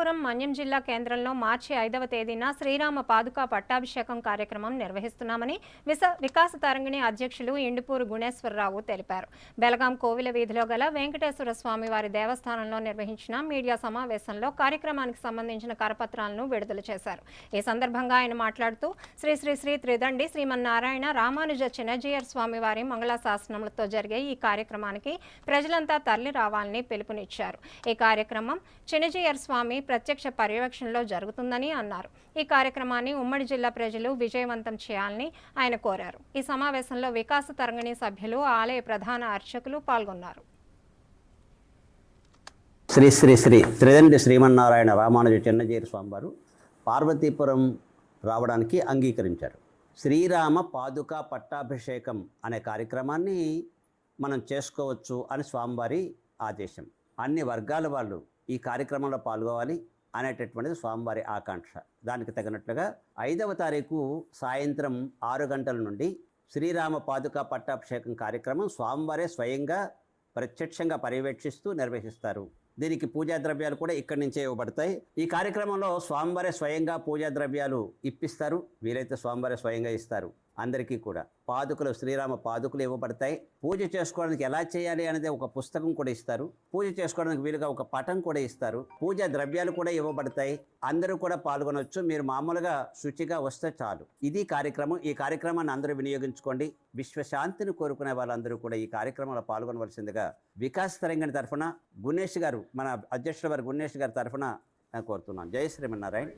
పార్వతీపురం మన్యం జిల్లా కేంద్రంలో మార్చి ఐదవ తేదీన శ్రీరామ పాదుకా పట్టాభిషేకం కార్యక్రమం నిర్వహిస్తున్నామని విస వికాస తరంగిణి అధ్యక్షులు ఇండుపూరు గుణేశ్వరరావు తెలిపారు. బెలగాం కోవిల వీధిలో గల వెంకటేశ్వర స్వామి వారి దేవస్థానంలో నిర్వహించిన మీడియా సమావేశంలో కార్యక్రమానికి సంబంధించిన కరపత్రాలను విడుదల చేశారు. ఈ సందర్భంగా ఆయన మాట్లాడుతూ శ్రీ శ్రీ శ్రీ త్రిదండి శ్రీమన్నారాయణ రామానుజ చిన్నజీయర్ స్వామి వారి మంగళాశాసనములతో జరిగే ఈ కార్యక్రమానికి ప్రజలంతా తరలి రావాలని పిలుపునిచ్చారు. ఈ కార్యక్రమం చిన్నజీయర్ స్వామి ప్రత్యక్ష పర్యవేక్షణలో జరుగుతుందని అన్నారు. ఈ కార్యక్రమాన్ని ఉమ్మడి జిల్లా ప్రజలు విజయవంతం చేయాలని ఆయన కోరారు. ఈ సమావేశంలో వికాస తరంగిణి సభ్యులు ఆలయ ప్రధాన అర్చకులు పాల్గొన్నారు. శ్రీ శ్రీ శ్రీ త్రిదండి శ్రీమన్నారాయణ రామానుజ చిన్నజీరి స్వామివారు పార్వతీపురం రావడానికి అంగీకరించారు. శ్రీరామ పాదుక పట్టాభిషేకం అనే కార్యక్రమాన్ని మనం చేసుకోవచ్చు అని స్వామివారి ఆదేశం. అన్ని వర్గాల వాళ్ళు ఈ కార్యక్రమంలో పాల్గొవాలి అనేటటువంటిది స్వామివారి ఆకాంక్ష. దానికి తగినట్లుగా ఐదవ తారీఖు సాయంత్రం ఆరు గంటల నుండి శ్రీరామ పాదుక పట్టాభిషేకం కార్యక్రమం స్వామివారే స్వయంగా ప్రత్యక్షంగా పర్యవేక్షిస్తూ నిర్వహిస్తారు. దీనికి పూజా ద్రవ్యాలు కూడా ఇక్కడి నుంచే ఇవ్వబడతాయి. ఈ కార్యక్రమంలో స్వామివారే స్వయంగా పూజా ద్రవ్యాలు ఇప్పిస్తారు. వీలైతే స్వామివారే స్వయంగా ఇస్తారు. అందరికీ కూడా. పాదుకలు శ్రీరామ పాదుకలు ఇవ్వబడతాయి. పూజ చేసుకోవడానికి ఎలా చేయాలి అనేది ఒక పుస్తకం కూడా ఇస్తారు. పూజ చేసుకోవడానికి వీలుగా ఒక పటం కూడా ఇస్తారు. పూజా ద్రవ్యాలు కూడా ఇవ్వబడతాయి. అందరూ కూడా పాల్గొనవచ్చు మీరు మామూలుగా శుచిగా వస్తే చాలు. ఇది కార్యక్రమం. ఈ కార్యక్రమాన్ని అందరూ వినియోగించుకోండి. విశ్వశాంతిని కోరుకునే వాళ్ళందరూ కూడా ఈ కార్యక్రమంలో పాల్గొనవలసిందిగా వికాస్ తెలంగాణ తరఫున గుణేష్ గారు మన అధ్యక్షుల వారు గుణేష్ గారి తరఫున కోరుతున్నాను జై శ్రీమన్నారాయణ.